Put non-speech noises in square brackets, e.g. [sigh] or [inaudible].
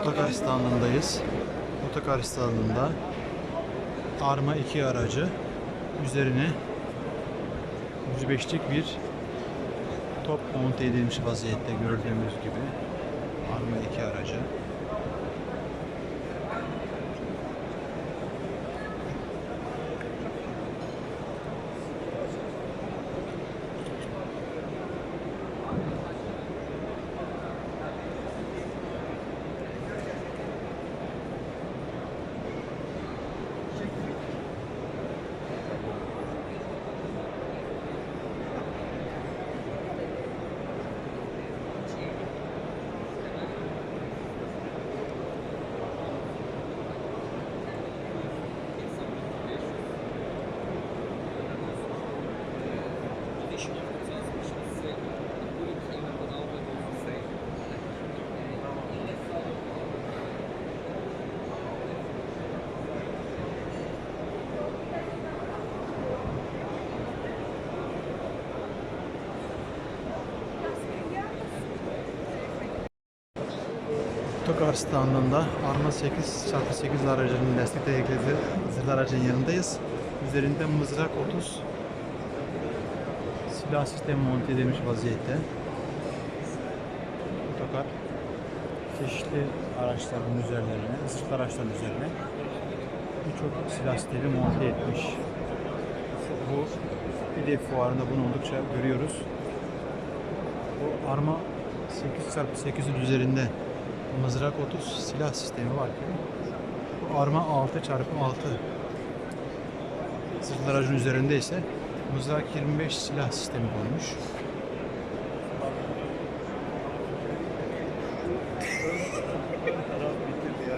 Otokar standındayız. Otokar standında Arma 2 aracı üzerine 105'lik bir top monte edilmiş vaziyette gördüğümüz gibi Arma 2 aracı. Otokar standında Arma 8x8 aracının lastik tehlikeli zırhlı aracın yanındayız. Üzerinde mızrak 30 silah sistemi monte edilmiş vaziyette. Otokar çeşitli araçların üzerlerine, zırhlı araçların üzerine birçok silah sistemi monte etmiş. Bu bir de fuarında bunu oldukça görüyoruz. Bu Arma 8x8'in üzerinde Mızrak 30 silah sistemi var. Bu arma 6 çarpı 6. Sırtlı aracın üzerinde ise mızrak 25 silah sistemi konmuş. Bitirdi [laughs] ya.